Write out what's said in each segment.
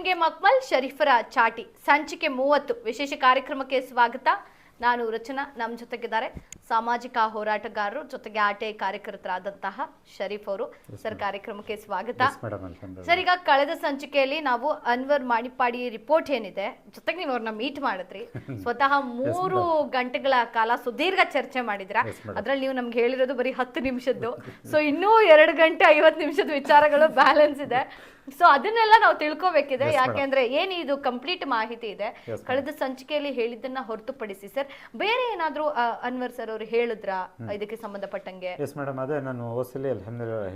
ನಿಮ್ಗೆ ಮಕ್ಮಲ್ ಶರೀಫರ ಚಾಟಿ. ಸಂಚಿಕೆ ಮೂವತ್ತು. ವಿಶೇಷ ಕಾರ್ಯಕ್ರಮಕ್ಕೆ ಸ್ವಾಗತ. ನಾನು ರಚನಾ ನಮ್ಮ ಜೊತೆಗಿದ್ದಾರೆ ಸಾಮಾಜಿಕ ಹೋರಾಟಗಾರರು ಜೊತೆಗೆ ಆಟೆ ಕಾರ್ಯಕರ್ತರಾದಂತಹ ಶರೀಫ್ ಅವರು. ಸರ್ ಕಾರ್ಯಕ್ರಮಕ್ಕೆ ಸ್ವಾಗತ. ಸರ್ ಈಗ ಕಳೆದ ಸಂಚಿಕೆಯಲ್ಲಿ ನಾವು ಅನ್ವರ್ ಮಾಣಿಪಾಡಿ ರಿಪೋರ್ಟ್ ಏನಿದೆ ಜೊತೆಗೆ ನೀವು ಅವ್ರನ್ನ ಮೀಟ್ ಮಾಡಿದ್ರಿ. ಸ್ವತಃ ಮೂರು ಗಂಟೆಗಳ ಕಾಲ ಸುದೀರ್ಘ ಚರ್ಚೆ ಮಾಡಿದ್ರ ಅದ್ರಲ್ಲಿ ನೀವು ನಮ್ಗೆ ಹೇಳಿರೋದು ಬರೀ ಹತ್ತು ನಿಮಿಷದ್ದು. ಸೊ ಇನ್ನೂ ಎರಡು ಗಂಟೆ ಐವತ್ತು ನಿಮಿಷದ ವಿಚಾರಗಳು ಬ್ಯಾಲೆನ್ಸ್ ಇದೆ. ಸೊ ಅದನ್ನೆಲ್ಲ ನಾವು ತಿಳ್ಕೊಬೇಕಿದೆ. ಯಾಕೆಂದ್ರೆ ಏನು ಇದು ಕಂಪ್ಲೀಟ್ ಮಾಹಿತಿ ಇದೆ? ಕಳೆದ ಸಂಚಿಕೆಯಲ್ಲಿ ಹೇಳಿದ್ದನ್ನ ಹೊರತುಪಡಿಸಿ. ಸರ್ ಬೇರೆ ಏನಾದ್ರೂ ಅನ್ವರ್ ಸರ್ ಅವರು ಹೇಳಿದ್ರ? ಇದಕ್ಕೆ ಸಂಬಂಧಪಟ್ಟಂಗೆ. ಎಸ್ ಮೇಡಮ್ ಅದೇ ನಾನು ಹೋಸಲಿ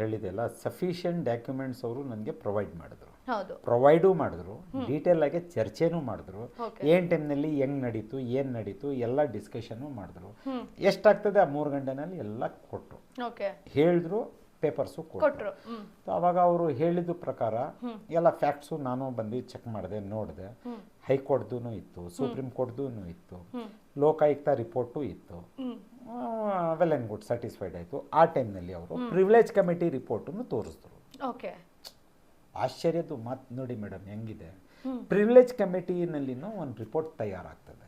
ಹೇಳಿದೆ ಅಲ್ಲ. ಸಫಿಷಿಯಂಟ್ ಡಾಕ್ಯುಮೆಂಟ್ಸ್ ಅವರು ನನಗೆ ಪ್ರೊವೈಡ್ ಮಾಡಿದ್ರು. ಹೌದು. ಪ್ರೊವೈಡು ಮಾಡಿದ್ರು. ಡೀಟೇಲ್ ಆಗಿ ಚರ್ಚೆನೂ ಮಾಡಿದ್ರು. ಏನ್ ಟೈಮ್ನಲ್ಲಿ ಹೆಂಗ್ ನಡೀತು ಏನ್ ನಡೀತು ಎಲ್ಲ ಡಿಸ್ಕಷನ್ ಮಾಡಿದ್ರು. ಎಷ್ಟಾಗ್ತದೆ ಆ ಮೂರು ಗಂಟೆನಲ್ಲಿ? ಎಲ್ಲ ಕೊಟ್ಟರು ಓಕೆ ಹೇಳಿದ್ರು ಪೇಪರ್ಸು ಕೊಟ್ಟರು ಅವಾಗ ಅವರು ಹೇಳಿದ ಪ್ರಕಾರ ಎಲ್ಲ ಫ್ಯಾಕ್ಟ್ಸು ನಾನು ಬಂದು ಚೆಕ್ ಮಾಡಿದೆ ನೋಡಿದೆ. ಹೈಕೋರ್ಟ್ದೂ ಇತ್ತು ಸುಪ್ರೀಂ ಕೋರ್ಟ್ದೂ ಇತ್ತು ಲೋಕಾಯುಕ್ತ ರಿಪೋರ್ಟು ಇತ್ತು. ವೆಲ್ ಆ್ಯಂಡ್ ಗುಡ್ ಸ್ಯಾಟಿಸ್ಫೈಡ್ ಆಯಿತು. ಆ ಟೈಮ್ನಲ್ಲಿ ಅವರು ಪ್ರಿವಿಲೇಜ್ ಕಮಿಟಿ ರಿಪೋರ್ಟನ್ನು ತೋರಿಸಿದ್ರು. ಓಕೆ. ಆಶ್ಚರ್ಯದ್ದು ಮಾತು ನೋಡಿ ಮೇಡಮ್ ಹೆಂಗಿದೆ? ಪ್ರಿವಿಲೇಜ್ ಕಮಿಟಿನಲ್ಲಿನೂ ಒಂದು ರಿಪೋರ್ಟ್ ತಯಾರಾಗ್ತದೆ.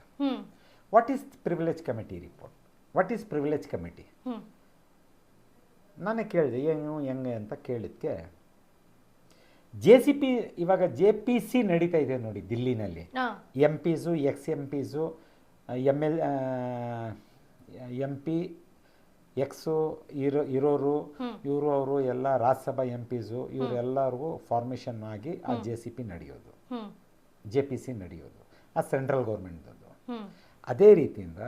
What is privilege committee report what is privilege committee ನಾನೇ ಕೇಳಿದೆ ಏನು ಹೆಂಗೆ ಅಂತ ಕೇಳಿದ್ಕೆ ಜೆ ಸಿ ಪಿ ಇವಾಗ ಜೆ ಪಿ ಸಿ ನಡೀತಾ ಇದೆ ನೋಡಿ ದಿಲ್ಲಿನಲ್ಲಿ. M Ps ex M Ps M L M P ex ಇರೋ ಇರೋರು ಇವರು ಅವರು ಎಲ್ಲ ರಾಜ್ಯಸಭಾ ಎಂ ಪಿಸು ಇವರೆಲ್ಲರಿಗೂ ಫಾರ್ಮೇಷನ್ ಆಗಿ ಆ ಜೆ ಸಿ ಪಿ ನಡೆಯೋದು. ಜೆ ಪಿ ಸಿ ನಡೆಯೋದು. ಆ ಸೆಂಟ್ರಲ್ ಗೌರ್ಮೆಂಟ್ದು ಅದೇ ರೀತಿಯಿಂದ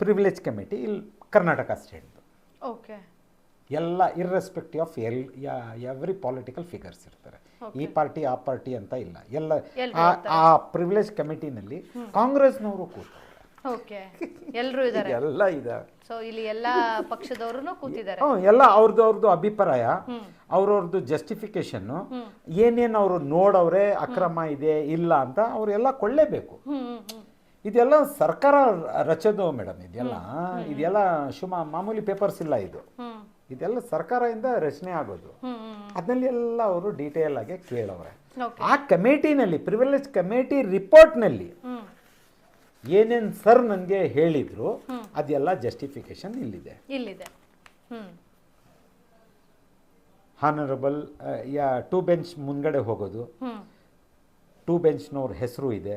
ಪ್ರಿವಿಲೇಜ್ ಕಮಿಟಿ ಇಲ್ಲಿ ಕರ್ನಾಟಕ ಸ್ಟೇಟ್ದು ಓಕೆ ಎಲ್ಲ irrespective of L every political figures ಇರ್ತಾರೆ. ಈ ಪಾರ್ಟಿ ಆ ಪಾರ್ಟಿ ಅಂತ ಇಲ್ಲ. ಎಲ್ಲ ಆ- ಆ ಪ್ರಿವಿಲೇಜ್ ಕಮಿಟಿನಲ್ಲಿ ಕಾಂಗ್ರೆಸ್ನವರು ಕೂತಾರೆ ಓಕೆ ಎಲ್ಲರೂ ಇದಾರೆ ಎಲ್ಲ ಇದೆ. ಸೊ ಇಲ್ಲಿ ಎಲ್ಲ ಪಕ್ಷದವರು ಕೂತಿದ್ದಾರೆ. ಎಲ್ಲ ಅವ್ರದ್ದು ಅವ್ರದ್ದು ಅಭಿಪ್ರಾಯ ಅವ್ರವ್ರದ್ದು ಜಸ್ಟಿಫಿಕೇಶನ್ನು ಏನೇನು ಅವರು ನೋಡವ್ರೆ ಅಕ್ರಮ ಇದೆ ಇಲ್ಲ ಅಂತ ಅವರೆಲ್ಲ ಕೊಳ್ಳೇಬೇಕು ಇದೆಲ್ಲ ಸರ್ಕಾರ ರಚದು ಮೇಡಮ್ ಇದೆಲ್ಲ. ಇದೆಲ್ಲ ಶುಮ ಮಾಮೂಲಿ ಪೇಪರ್ಸ್ ಇಲ್ಲ ಇದು. ಇದೆಲ್ಲ ಸರ್ಕಾರದಿಂದ ರಚನೆ ಆಗೋದು. ಹ್ಮ್ ಎಲ್ಲ ಅವರು ಡೀಟೇಲ್ ಆಗಿ ಕೇಳವ್ರೆ. ಆ ಕಮಿಟಿನಲ್ಲಿ ಪ್ರಿವಿಲೇಜ್ ಕಮಿಟಿ ರಿಪೋರ್ಟ್ನಲ್ಲಿ ಏನೇನು ಸರ್ ನನಗೆ ಹೇಳಿದ್ರು ಅದೆಲ್ಲ ಜಸ್ಟಿಫಿಕೇಶನ್ ಇಲ್ಲಿದೆ. ಇಲ್ಲಿದೆ. ಹಾನರಬಲ್ ಯಾ ಟೂ ಬೆಂಚ್ ಮುಂದ್ಗಡೆ ಹೋಗೋದು. ಟೂ ಬೆಂಚ್ನವ್ರ ಹೆಸರು ಇದೆ.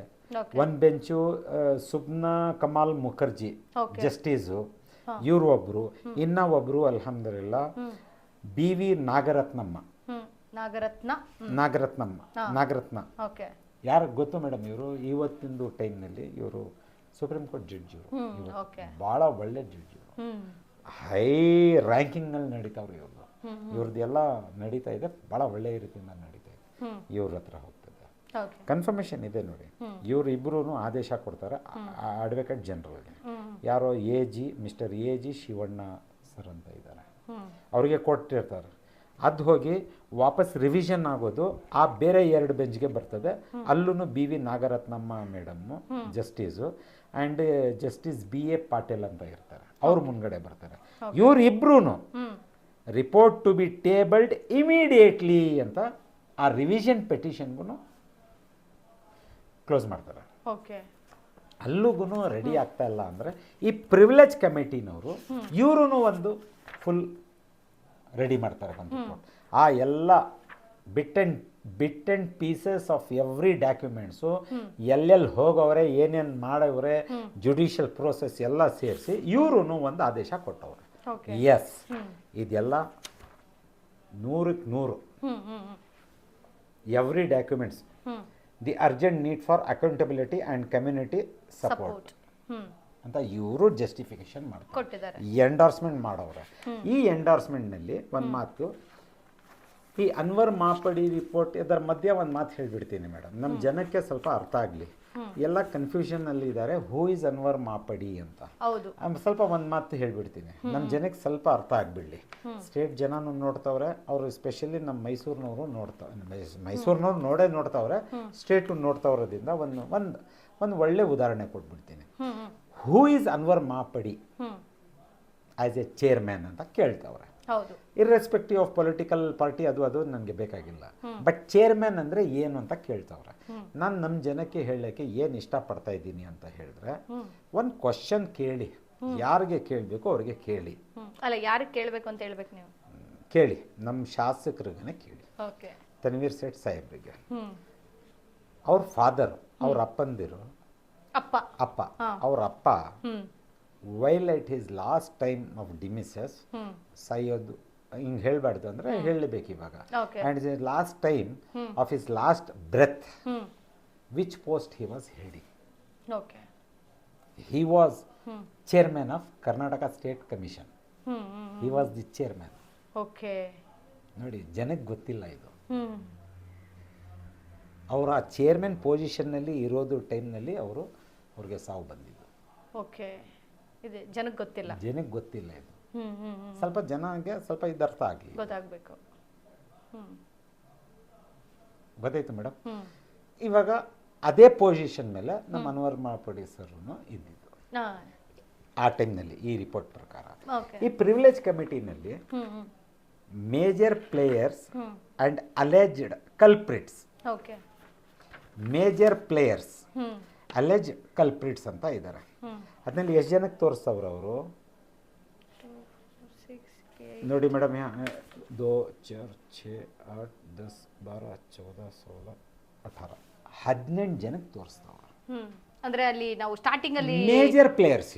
ಒನ್ ಬೆಂಚು ಸುಬ್ನಾ ಕಮಾಲ್ ಮುಖರ್ಜಿ. ಜಸ್ಟಿಸು ಇವರು ಒಬ್ರು ಇನ್ನ ಒಬ್ರು ಅಲ್ಹಮ್ದುಲಿಲ್ಲ ಬಿ ವಿ ನಾಗರತ್ನಮ್ಮ. ನಾಗರತ್ನ? ನಾಗರತ್ನಮ್ಮ. ನಾಗರತ್ನ. ಯಾರು ಗೊತ್ತು ಮೇಡಮ್ ಇವರು? ಇವತ್ತಿಂದು ಟೈಮ್ನಲ್ಲಿ ಇವರು ಸುಪ್ರೀಂ ಕೋರ್ಟ್ ಜಡ್ಜ್ ಇವರು. ಭಾಳ ಒಳ್ಳೆ ಜಡ್ಜ್ ಇವರು. ಹೈ ರ್ಯಾಂಕಿಂಗ್ನಲ್ಲಿ ನಡೀತಾವ್ರು ಇವ್ರದ್ದು ಇವ್ರದ್ದು ಎಲ್ಲ ನಡೀತಾ ಇದೆ ಭಾಳ ಒಳ್ಳೆ ರೀತಿಯಿಂದ ನಡೀತಾ ಇದೆ. ಇವ್ರ ಹತ್ರ ಹೋಗ್ತದೆ. ಕನ್ಫರ್ಮೇಷನ್ ಇದೆ ನೋಡಿ. ಇವ್ರು ಇಬ್ಬರೂ ಆದೇಶ ಕೊಡ್ತಾರೆ ಅಡ್ವೊಕೇಟ್ ಜನರಲ್ಗೆ. ಯಾರೋ A G mister A G Shivanna sir ಅಂತ ಇದ್ದಾರೆ. ಅವರಿಗೆ ಕೊಟ್ಟಿರ್ತಾರೆ. ಅದು ಹೋಗಿ ವಾಪಸ್ ರಿವಿಷನ್ ಆಗೋದು ಆ ಬೇರೆ ಎರಡು ಬೆಂಚ್ಗೆ ಬರ್ತದೆ. ಅಲ್ಲೂ B V Nagarathnamma madam justice and justice B A Patil ಅಂತ ಇರ್ತಾರೆ. ಅವ್ರ ಮುಂದ್ಗಡೆ ಬರ್ತಾರೆ. ಇವ್ರು ಇಬ್ರು report to be tabled immediately ಅಂತ ಆ ರಿವಿಷನ್ ಪೆಟಿಷನ್ಗೂ ಕ್ಲೋಸ್ ಮಾಡ್ತಾರೆ. ಓಕೆ ಅಲ್ಲಿಗೂ ರೆಡಿ ಆಗ್ತಾ ಇಲ್ಲ ಅಂದರೆ ಈ ಪ್ರಿವಿಲೇಜ್ ಕಮಿಟಿನವರು ಇವರು ಒಂದು ಫುಲ್ ರೆಡಿ ಮಾಡ್ತಾರೆ ಬಂದು ಆ ಎಲ್ಲ bit and bit and pieces of every documents ಎಲ್ಲೆಲ್ಲಿ ಹೋಗವ್ರೆ ಏನೇನು ಮಾಡವ್ರೆ ಜುಡಿಷಿಯಲ್ ಪ್ರೋಸೆಸ್ ಎಲ್ಲ ಸೇರಿಸಿ ಇವರು ಒಂದು ಆದೇಶ ಕೊಟ್ಟವ್ರೆ. ಎಸ್ ಇದೆಲ್ಲ ನೂರಕ್ಕೆ ನೂರು. Every documents the urgent need for accountability and community support ಅಂತ ಇವರು ಜಸ್ಟಿಫಿಕೇಶನ್ ಮಾಡ್ತಾರೆ. ಎಂಡೋರ್ಸ್ಮೆಂಟ್ ಮಾಡವ್ರೆ. ಈ ಎಂಡಾರ್ಸ್ಮೆಂಟ್ನಲ್ಲಿ ಒಂದು ಮಾತು ಈ ಅನ್ವರ್ ಮಾಪಡಿ ರಿಪೋರ್ಟ್ ಇದರ ಮಧ್ಯೆ ಒಂದು ಮಾತು ಹೇಳ್ಬಿಡ್ತೀನಿ ಮೇಡಮ್ ನಮ್ಮ ಜನಕ್ಕೆ ಸ್ವಲ್ಪ ಅರ್ಥ ಆಗಲಿ. ಎಲ್ಲ ಕನ್ಫ್ಯೂಷನ್ನಲ್ಲಿ ಇದ್ದಾರೆ ಹೂ ಇಸ್ ಅನ್ವರ್ ಮಾಪಡಿ ಅಂತ. ಸ್ವಲ್ಪ ಒಂದು ಮಾತು ಹೇಳ್ಬಿಡ್ತೀನಿ. ನಮ್ಮ ಜನಕ್ಕೆ ಸ್ವಲ್ಪ ಅರ್ಥ ಆಗ್ಬಿಡ್ಲಿ. ಸ್ಟೇಟ್ ಜನನು ನೋಡ್ತಾವ್ರೆ ಅವರು ಸ್ಪೆಷಲಿ ನಮ್ಮ ಮೈಸೂರಿನವರು ನೋಡ್ತಾ ಮೈಸ್- ಮೈಸೂರಿನವ್ರು ನೋಡೇ ನೋಡ್ತಾವ್ರೆ ಸ್ಟೇಟ್ ನೋಡ್ತಾವ್ರದಿಂದ ಒಂದು ಒಂದು ಒಂದು ಒಳ್ಳೆ ಉದಾಹರಣೆ ಕೊಟ್ಬಿಡ್ತೀನಿ. Who is Anwar Mapadi as as a chairman ಅಂತ ಕೇಳ್ತಾವ್ರೆ. ಇರ್ರೆಸ್ಪೆಕ್ಟಿವ್ ಆಫ್ ಪೊಲಿಟಿಕಲ್ ಪಾರ್ಟಿ ಅದು ಅದು ನನಗೆ ಬೇಕಾಗಿಲ್ಲ. ಬಟ್ ಚೇರ್ಮನ್ ಅಂದರೆ ಏನು ಅಂತ ಕೇಳ್ತಾವ್ರೆ. ನಾನು ನಮ್ಮ ಜನಕ್ಕೆ ಹೇಳಕ್ಕೆ ಏನು ಇಷ್ಟಪಡ್ತಾ ಇದ್ದೀನಿ ಅಂತ ಹೇಳಿದ್ರೆ ಒಂದು ಕ್ವಶನ್ ಕೇಳಿ. ಯಾರಿಗೆ ಕೇಳಬೇಕು ಅವ್ರಿಗೆ ಕೇಳಿ. ಅಲ್ಲ ಯಾರಿಗೆ ಕೇಳಬೇಕು ಅಂತ ಹೇಳ್ಬೇಕು ನೀವು? ಕೇಳಿ. ನಮ್ಮ ಶಾಸಕರಿಗೇ ಕೇಳಿ. ಓಕೆ. ತನ್ವೀರ್ ಸೇಠ್ ಸಾಹೇಬ್ರಿಗೆ. ಅವ್ರ ಫಾದರ್ ಅವ್ರ ಅಪ್ಪಂದಿರು. ಅಪ್ಪ. ಅಪ್ಪ. ಅವ್ರ ಅಪ್ಪ while it is last time of demises hmm. ಹಿಂಗ್ ಹಿಂಗೆ ಅಂದ್ರೆ ಹೇಳಬೇಕು ಇವಾಗ. And and last time of his last breath which post he was okay he was chairman of Karnataka state commission he was the chairman okay ನೋಡಿ ಜನಕ್ಕೆ ಗೊತ್ತಿಲ್ಲ ಇದು. ಅವರ ಆ ಚೇರ್ಮನ್ ಪೊಸಿಷನ್ನಲ್ಲಿ ಇರೋದು ಟೈಮ್ನಲ್ಲಿ ಅವರು ಅವ್ರಿಗೆ ಸಾವು ಬಂದಿದ್ದು. ಓಕೆ ಇದೆ ಜನಕ್ಕೆ ಗೊತ್ತಿಲ್ಲ. ಜನಕ್ಕೆ ಗೊತ್ತಿಲ್ಲ ಇದು. ಹ್ಮ್ ಜನ ಹಾಗೆ ಸ್ವಲ್ಪ ಜನಗೆ ಸ್ವಲ್ಪ ಇದು ಅರ್ಥ ಆಗಲಿ ಗೊತ್ತಾಗ್ಬೇಕು. ಹ್ಮ್. ಗೊತ್ತಾಯ್ತು ಮೇಡಮ್ ಇವಾಗ ಅದೇ ಪೊಸಿಷನ್ ಮೇಲೆ ನಮ್ಮ ಅನ್ವರ್ ಮಾಪಡಿ ಸರ್ ಇದ್ದಿದ್ದು. ಹಾ. ಆ ಟೈಮ್ನಲ್ಲಿ ಈ ರಿಪೋರ್ಟ್ ಪ್ರಕಾರ. ಓಕೆ ಈ privilege ಕಮಿಟಿನಲ್ಲಿ major players and and alleged culprits okay major players alleged culprits ಅಂತ ಇದ್ದಾರೆ ಅದನ್ನಲ್ಲಿ ಎಷ್ಟು ಜನಕ್ಕೆ ತೋರಿಸ್ತವ್ರು ಅವರು? ನೋಡಿ ಮೇಡಮ್ ದೋ ಚಾರ್ ಛೇ ಆಟ್ ದಸ್ ಬಾರ ಚೌದ ಸೋಲ ಅಠಾರ. ಹದಿನೆಂಟು ಜನಕ್ಕೆ ತೋರಿಸ್ತವ್ರು. ಅಂದ್ರೆ ಅಲ್ಲಿ ನಾವು ಸ್ಟಾರ್ಟಿಂಗ್ ಅಲ್ಲಿ ಮೇಜರ್ ಪ್ಲೇಯರ್ಸ್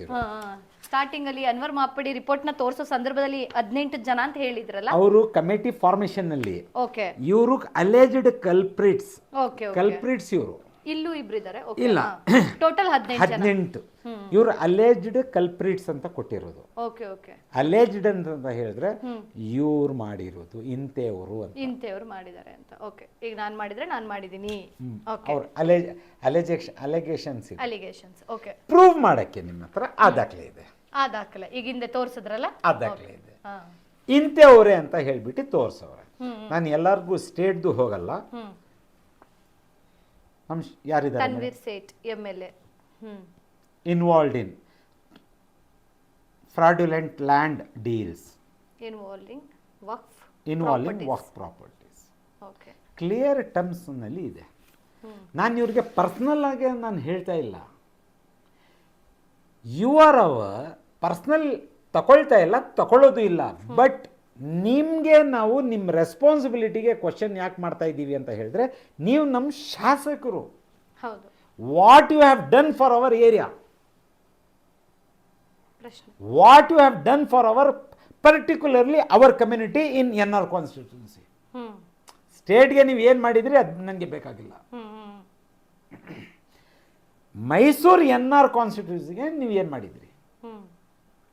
ಸ್ಟಾರ್ಟಿಂಗ್ ಅಲ್ಲಿ ಅನ್ವರ್ ಮಾಪಡಿ ರಿಪೋರ್ಟ್ನ ತೋರಿಸೋ ಸಂದರ್ಭದಲ್ಲಿ ಹದಿನೆಂಟು ಜನ ಅಂತ ಹೇಳಿದ್ರಲ್ಲ? ಅವರು ಕಮಿಟಿ ಫಾರ್ಮೇಷನ್ನಲ್ಲಿ ಓಕೆ ಇವರು ಅಲೆಜ್ಡ್ ಕಲ್ಪ್ರಿಟ್ಸ್ ಓಕೆ ಕಲ್ಪ್ರಿಟ್ಸ್ ಇವರು. ಇಲ್ಲೂ ಇಬ್ರು ಇದಾರೆ? ಇಲ್ಲ. ಟೋಟಲ್ ಹದಿನೈದು ಜನ. ಹದಿನೆಂಟು. ಇವರು ಅಲೇಜ್ಡ್ ಕಲ್ಪ್ರಿಟ್ಸ್ ಅಂತ ಕೊಟ್ಟಿರೋದು. Okay okay. ಅಲೆಜ್ಡ್ ಅಂತ ಹೇಳಿದ್ರೆ ಇವ್ರು ಮಾಡಿರೋದು ಇಂತೆಯವರು ಅಂತ. ಇಂತೆಯವ್ರು ಮಾಡಿದ್ದಾರೆ ಅಂತ. ಓಕೆ ಈಗ ನಾನು ಮಾಡಿದ್ರೆ ನಾನು ಮಾಡಿದ್ದೀನಿ ಅವ್ರು allege allege allegation allegations allegations okay. Prove ಮಾಡಕ್ಕೆ ನಿಮ್ಮ ಹತ್ರ ಆ ದಾಖಲೆ ಇದೆ. ಆ ದಾಖಲೆ ಈಗ ಹಿಂದೆ ತೋರಿಸಿದ್ರಲ್ಲ? ಆ ದಾಖಲೆ ಇದೆ. ಇಂತೆಯವರೇ ಅಂತ ಹೇಳ್ಬಿಟ್ಟು ತೋರ್ಸವ್ರೆ. ನಾನ್ ಎಲ್ಲರಿಗೂ ಸ್ಟೇಟ್ದು ಹೋಗಲ್ಲ. ನಮ್ಮ ಯಾರಿದ್ದಾರೆ? Tanveer Sait M L A. Involved in fraudulent land deals involving Waqf involving Waqf properties okay clear ಟರ್ಮ್ಸ್ನಲ್ಲಿ ಇದೆ. ನಾನು ಇವ್ರಿಗೆ ಪರ್ಸ್ನಲ್ ಆಗಿ ನಾನು ಹೇಳ್ತಾ ಇಲ್ಲ. ಯು ಆರ್ ಅವ ಪರ್ಸ್ನಲ್ ತಗೊಳ್ತಾ ಇಲ್ಲ ತಗೊಳ್ಳೋದು ಇಲ್ಲ. ಬಟ್ ನಿಮಗೆ ನಾವು ನಿಮ್ಮ ರೆಸ್ಪಾನ್ಸಿಬಿಲಿಟಿಗೆ ಕ್ವಶನ್ ಯಾಕೆ ಮಾಡ್ತಾ ಇದ್ದೀವಿ ಅಂತ ಹೇಳಿದ್ರೆ ನೀವು ನಮ್ಮ ಶಾಸಕರು. What you have done for our area what you have done for our particularly our community in N R constituency ಸ್ಟೇಟ್ಗೆ ನೀವು ಏನು ಮಾಡಿದ್ರಿ ಅದು ನನಗೆ ಬೇಕಾಗಿಲ್ಲ. ಮೈಸೂರು ಎನ್ ಆರ್ ಕಾನ್ಸ್ಟಿಟ್ಯೂನ್ಸಿಗೆ ನೀವು ಏನು ಮಾಡಿದ್ರಿ?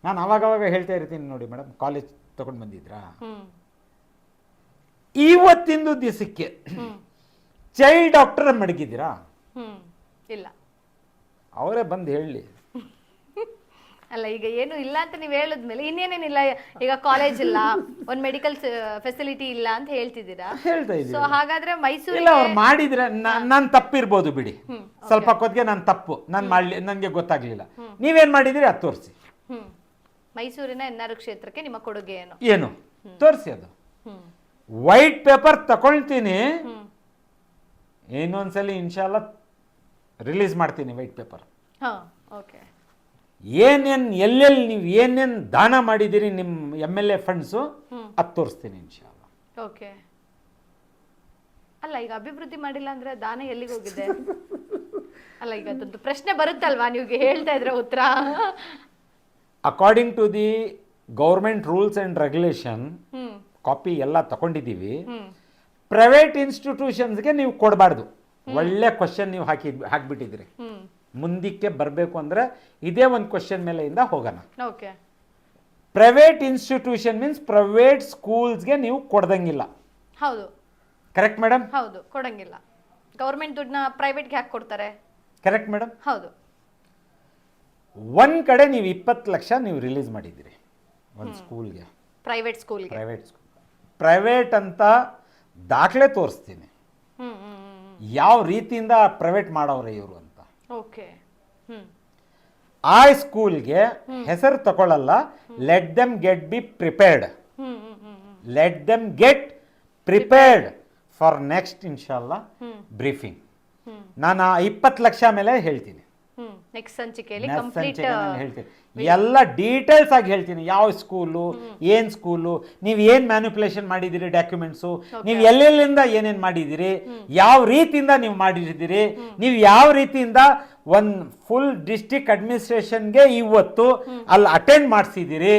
ನಾನು ಅವಾಗವಾಗ ಹೇಳ್ತಾ ಇರ್ತೀನಿ ನೋಡಿ ಮೇಡಮ್ ಕಾಲೇಜ್ ತಗೊಂಡು ಬಂದಿದ್ರಾ? ಇವತ್ತಿಂದು ದಿವಸಕ್ಕೆ ಚೈಲ್ಡ್ ಡಾಕ್ಟರ್ ಮಡಗಿದ್ದೀರಾ? ಇಲ್ಲ. ಅವರೇ ಬಂದು ಹೇಳಿ. ಅಲ್ಲ ಈಗ ಏನು ಇಲ್ಲ ಅಂತ ನೀವು ಹೇಳಿದ್ಮೇಲೆ ಇನ್ನೇನೇನಿಲ್ಲ? ಈಗ ಕಾಲೇಜ್ ಇಲ್ಲ ಒಂದ್ ಮೆಡಿಕಲ್ ಫೆಸಿಲಿಟಿ ಇಲ್ಲ ಅಂತ ಹೇಳ್ತಿದ್ದೀರಾ? ಹೇಳ್ತಾ ಸೊ ಹಾಗಾದ್ರೆ ಇಲ್ಲ ಮೈಸೂರಿಗೆ ಅವ್ರು ಮಾಡಿದ್ರೆ ನಾನು ತಪ್ಪಿರ್ಬೋದು ಬಿಡಿ. ಸ್ವಲ್ಪ ಹೊತ್ತಿಗೆ ನಾನು ತಪ್ಪು. ನಾನು ಮಾಡ್ಲಿ ನನಗೆ ಗೊತ್ತಾಗ್ಲಿಲ್ಲ. ನೀವೇನ್ ಮಾಡಿದಿರಿ ಅದು ತೋರಿಸಿ. ಹ್ಮ್. ಮೈಸೂರಿನ ಎನ್ನಾರು ಕ್ಷೇತ್ರಕ್ಕೆ ನಿಮ್ಮ ಕೊಡುಗೆ ಏನು? ಏನು? ತೋರಿಸಿ ಅದು. ಹ್ಮ್. ವೈಟ್ ಪೇಪರ್ ತಗೊಳ್ತೀನಿ. ಇನ್ನೊಂದ್ಸಲಿ ಇನ್ಶಾಲ್ಲ ರಿಲೀಸ್ ಮಾಡ್ತೀನಿ ವೈಟ್ ಪೇಪರ್ ಹಾ ಓಕೆ ಏನೇನು ಎಲ್ಲೆಲ್ಲಿ ನೀವು ಏನೇನು ದಾನ ಮಾಡಿದ್ದೀರಿ ನಿಮ್ಮ ಎಂ ಎಲ್ ಎ ಫಂಡ್ಸು ಅದು ತೋರಿಸ್ತೀನಿ ಇನ್ಶಾಲ್ಲ ಓಕೆ. ಅಲ್ಲ ಈಗ ಅಭಿವೃದ್ಧಿ ಮಾಡಿಲ್ಲ ಅಂದ್ರೆ ದಾನ ಎಲ್ಲಿಗೆ ಹೋಗಿದೆ? ಅಲ್ಲ ಈಗ ಅದೊಂದು ಪ್ರಶ್ನೆ ಬರುತ್ತಲ್ವಾ ನೀವು ಹೇಳ್ತಾ ಇದ್ರೆ ಉತ್ತರ? According to the government rules and regulation copy ಎಲ್ಲ ತಗೊಂಡಿದ್ದೀವಿ. ಪ್ರೈವೇಟ್ ಇನ್ಸ್ಟಿಟ್ಯೂಷನ್ಸ್ಗೆ ನೀವು ಕೊಡಬಾರ್ದು. ಒಳ್ಳೆ ಕ್ವಶನ್ ನೀವು ಹಾಕಿ ಹಾಕ್ಬಿಟ್ಟಿದ್ದೀರಿ. ಹ್ಮ್. ಮುಂದಕ್ಕೆ ಬರಬೇಕು ಅಂದರೆ ಇದೇ ಒಂದು ಕ್ವಶನ್ ಮೇಲೆಯಿಂದ ಹೋಗೋಣ. Okay private institution means private ಸ್ಕೂಲ್ಸ್ಗೆ ನೀವು ಕೊಡ್ದಂಗಿಲ್ಲ. ಹೌದು. ಕರೆಕ್ಟ್ ಮೇಡಮ್ ಹೌದು ಕೊಡಂಗಿಲ್ಲ. ಗೌರ್ಮೆಂಟ್ ದುಡ್ಡನ್ನ ಪ್ರೈವೇಟ್ಗೆ ಹಾಕಿ ಕೊಡ್ತಾರೆ? ಕರೆಕ್ಟ್ ಮೇಡಮ್ ಹೌದು. ಒಂದು ಕಡೆ ನೀವು ಇಪ್ಪತ್ತು ಲಕ್ಷ ನೀವು ರಿಲೀಸ್ ಮಾಡಿದ್ದೀರಿ ಒಂದು ಸ್ಕೂಲ್ಗೆ private school private school private ಅಂತ ದಾಖಲೆ ತೋರಿಸ್ತೀನಿ. ಯಾವ ರೀತಿಯಿಂದ ಪ್ರೈವೇಟ್ ಮಾಡೋರೆ ಇವರು ಓಕೆ. ಆ ಸ್ಕೂಲ್ಗೆ ಹೆಸರು ತಗೊಳ್ಳಲ್ಲ. Let them get be prepared let them get prepared for next ಇನ್ಶಾಲ್ಲ briefing ನಾನು ಇಪ್ಪತ್ತು ಲಕ್ಷ ಮೇಲೆ ಹೇಳ್ತೀನಿ. ನೆಕ್ಸ್ಟ್ ಸಂಚಿಕೆಯಲ್ಲಿ ಕಂಪ್ಲೀಟ್ ಸಂಚಿಕೆ ನಾನು ಹೇಳ್ತೀನಿ. ಎಲ್ಲ ಡೀಟೇಲ್ಸ್ ಆಗಿ ಹೇಳ್ತೀನಿ. ಯಾವ ಸ್ಕೂಲು ಏನ್ ಸ್ಕೂಲು ನೀವು ಏನ್ ಮ್ಯಾನಿಪುಲೇಷನ್ ಮಾಡಿದಿರಿ ಡಾಕ್ಯುಮೆಂಟ್ಸು ನೀವು ಎಲ್ಲೆಲ್ಲಿಂದ ಏನೇನ್ ಮಾಡಿದಿರಿ ಯಾವ ರೀತಿಯಿಂದ ನೀವು ಮಾಡಿದಿರಿ ನೀವು ಯಾವ ರೀತಿಯಿಂದ ಒಂದ್ ಫುಲ್ ಡಿಸ್ಟಿಕ್ ಅಡ್ಮಿನಿಸ್ಟ್ರೇಷನ್ಗೆ ಇವತ್ತು ಅಲ್ಲಿ ಅಟೆಂಡ್ ಮಾಡಿಸಿದಿರಿ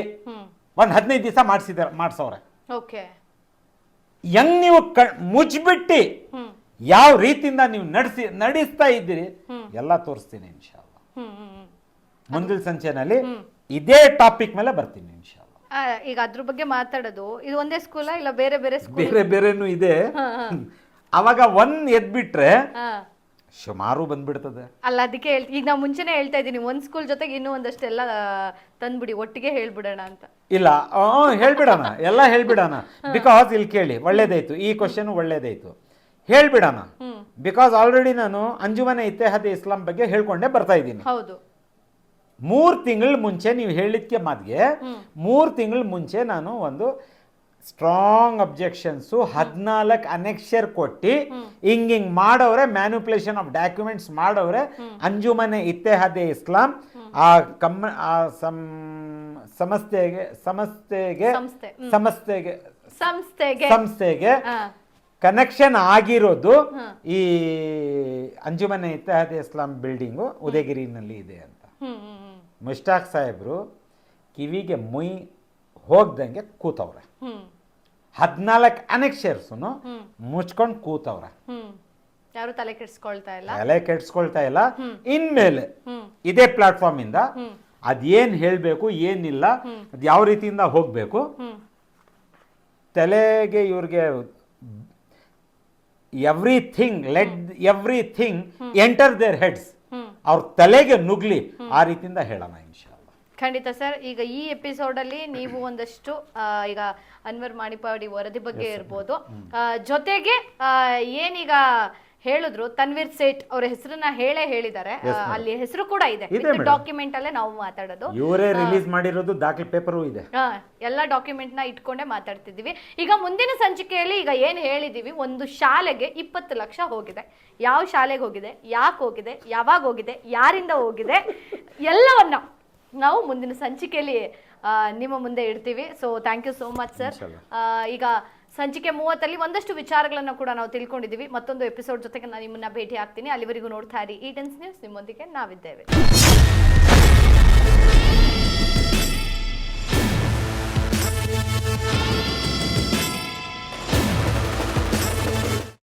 ಒಂದ್ ಹದಿನೈದು ದಿವಸ ಮಾಡಿಸಿದಾರೆ ಮಾಡಿಸೋರೆ ಓಕೆ ಹೆಂಗ್ ನೀವು ಕ ಮುಚ್ಚಿಬಿಟ್ಟು ಯಾವ ರೀತಿಯಿಂದ ನೀವು ನಡೆಸಿ ನಡೆಸ್ತಾ ಇದ್ದೀರಿ ಎಲ್ಲ ತೋರಿಸ್ತೀನಿ ಹ್ಮ್ ಮುಂದಿನ ಸಂಚೆನಲ್ಲಿ ಇದೇ ಟಾಪಿಕ್ ಮೇಲೆ ಬರ್ತೀನಿ ಆ, ಈಗ ಅದ್ರ ಬಗ್ಗೆ ಮಾತಾಡೋದು ಇದು ಒಂದೇ ಸ್ಕೂಲಾ ಇಲ್ಲ ಬೇರೆ ಬೇರೆ ಸ್ಕೂಲ್ ಬೇರೆ ಬೇರೆನೂ ಇದೆ. ಅವಾಗ ಒಂದ್ ಎದ್ಬಿಟ್ರೆ ಸುಮಾರು ಬಂದ್ಬಿಡ್ತದೆ. ಅಲ್ಲ ಅದಕ್ಕೆ ಹೇಳ್ತಿ ಈಗ ನಾವು ಮುಂಚೆನೆ ಹೇಳ್ತಾ ಇದ್ದೀನಿ ಒಂದ್ ಸ್ಕೂಲ್ ಜೊತೆಗೆ ಇನ್ನೂ ಒಂದಷ್ಟೆಲ್ಲ ತಂದ್ಬಿಡಿ ಒಟ್ಟಿಗೆ ಹೇಳ್ಬಿಡೋಣ ಅಂತ. ಇಲ್ಲ ಆ, ಹೇಳ್ಬಿಡೋಣ ಎಲ್ಲ ಹೇಳ್ಬಿಡೋಣ. ಬಿಕಾಸ್ ಇಲ್ಲಿ ಕೇಳಿ ಒಳ್ಳೇದಾಯ್ತು ಈ ಕ್ವಶನ್ ಒಳ್ಳೇದಾಯ್ತು. ಹೇಳ್ಬಿಡೋಣ. ಬಿಕಾಸ್ ಆಲ್ರೆಡಿ ನಾನು ಅಂಜುಮನೆ ಇತ್ತೆಹಾದಿ ಇಸ್ಲಾಂ ಬಗ್ಗೆ ಹೇಳ್ಕೊಂಡೇ ಬರ್ತಾ ಇದ್ದೀನಿ. ಹೌದು. ಮೂರು ತಿಂಗಳ ಮುಂಚೆ ನೀವು ಹೇಳಿದ್ಕೆ ಮಾತಿಗೆ ಮೂರು ತಿಂಗಳ ಮುಂಚೆ ನಾನು ಒಂದು ಸ್ಟ್ರಾಂಗ್ ಅಬ್ಜೆಕ್ಷನ್ಸು ಹದಿನಾಲ್ಕು ಅನೆಕ್ಷರ್ ಕೊಟ್ಟು ಹಿಂಗ್ ಹಿಂಗ್ ಮಾಡವ್ರೆ ಮ್ಯಾನಿಪುಲೇಷನ್ ಆಫ್ ಡಾಕ್ಯುಮೆಂಟ್ಸ್ ಮಾಡವ್ರೆ ಅಂಜುಮನೆ ಇತ್ತೆಹಾದೆ ಇಸ್ಲಾಂ ಆ ಕಮ್ ಆ ಸಂ ಸಂಸ್ಥೆಗೆ ಸಂಸ್ಥೆಗೆ ಸಂಸ್ಥೆ, ಸಂಸ್ಥೆಗೆ. ಸಂಸ್ಥೆಗೆ ಸಂಸ್ಥೆಗೆ ಕನೆಕ್ಷನ್ ಆಗಿರೋದು ಈ ಅಂಜುಮನೆ ಇತ್ತೆಹಾದೆ ಇಸ್ಲಾಂ ಬಿಲ್ಡಿಂಗು ಉದಯಗಿರಿನಲ್ಲಿ ಇದೆ ಅಂತ. ಮುಷ್ಟಾಕ್ ಸಾಹೇಬ್ರು ಕಿವಿಗೆ ಮುಯ್ ಹೋಗ್ದಂಗೆ ಕೂತವ್ರೆ. ಹದಿನಾಲ್ಕು ಅನೆಕ್ಷರ್ಸು ಮುಚ್ಕೊಂಡು ಕೂತವ್ರೆ. ಯಾರು ತಲೆ ಕೆಡ್ಸ್ಕೊಳ್ತಾ ಇಲ್ಲ? ತಲೆ ಕೆಡ್ಸ್ಕೊಳ್ತಾ ಇಲ್ಲ. ಇನ್ಮೇಲೆ ಇದೇ ಪ್ಲಾಟ್ಫಾರ್ಮ್ ಇಂದ ಅದೇನ್ ಹೇಳ್ಬೇಕು ಏನಿಲ್ಲ ಅದ್ ಯಾವ ರೀತಿಯಿಂದ ಹೋಗ್ಬೇಕು? ತಲೆಗೆ ಇವ್ರಿಗೆ everything let everything enter their heads. ಅವ್ರ ತಲೆಗೆ ನುಗ್ಲಿ ಆ ರೀತಿಯಿಂದ ಹೇಳೋಣ ಇನ್ಶಾ ಖಂಡಿತ ಸರ್ ಈಗ ಈ ಎಪಿಸೋಡ್ ಅಲ್ಲಿ ನೀವು ಒಂದಷ್ಟು ಈಗ ಅನ್ವರ್ ಮಾಣಿಪಾಡಿ ವರದಿ ಬಗ್ಗೆ ಇರ್ಬೋದು. ಜೊತೆಗೆ ಏನೀಗ ಹೇಳಿದ್ರು. ತನ್ವೀರ್ ಸೇಠ್ ಅವ್ರ ಹೆಸರನ್ನ ಹೇಳೇ ಹೇಳಿದ್ದಾರೆ. ಅಲ್ಲಿ ಹೆಸರು ಕೂಡ ಇದೆ. ಡಾಕ್ಯುಮೆಂಟ್ ಅಲ್ಲೇ ನಾವು ಮಾತಾಡೋದು. ಇವರೇ ರಿಲೀಸ್ ಮಾಡಿರೋದು ದಾಖಲೆ ಪೇಪರು ಇದೆ. ಎಲ್ಲ ಡಾಕ್ಯುಮೆಂಟ್ನ ಇಟ್ಕೊಂಡೇ ಮಾತಾಡ್ತಿದೀವಿ ಈಗ ಮುಂದಿನ ಸಂಚಿಕೆಯಲ್ಲಿ ಈಗ ಏನ್ ಹೇಳಿದೀವಿ ಒಂದು ಶಾಲೆಗೆ ಇಪ್ಪತ್ತು ಲಕ್ಷ ಹೋಗಿದೆ. ಯಾವ ಶಾಲೆಗೆ ಹೋಗಿದೆ ಯಾಕೆ ಹೋಗಿದೆ ಯಾವಾಗ ಹೋಗಿದೆ ಯಾರಿಂದ ಹೋಗಿದೆ ಎಲ್ಲವನ್ನ ನಾವು ಮುಂದಿನ ಸಂಚಿಕೆಯಲ್ಲಿ ನಿಮ್ಮ ಮುಂದೆ ಇಡ್ತೀವಿ. So thank you so much sir. ಈಗ ಸಂಚಿಕೆ ಮೂವತ್ತಲ್ಲಿ ಒಂದಷ್ಟು ವಿಚಾರಗಳನ್ನು ಕೂಡ ನಾವು ತಿಳ್ಕೊಂಡಿದ್ದೀವಿ. ಮತ್ತೊಂದು ಎಪಿಸೋಡ್ ಜೊತೆಗೆ ನಾನು ನಿಮ್ಮನ್ನ ಭೇಟಿ ಆಗ್ತೀನಿ. ಅಲ್ಲಿವರೆಗೂ ನೋಡ್ತಾ ಇರಿ. ಈ ಟೆನ್ಸ್ ನ್ಯೂಸ್ ನಿಮ್ಮೊಂದಿಗೆ ನಾವಿದ್ದೇವೆ.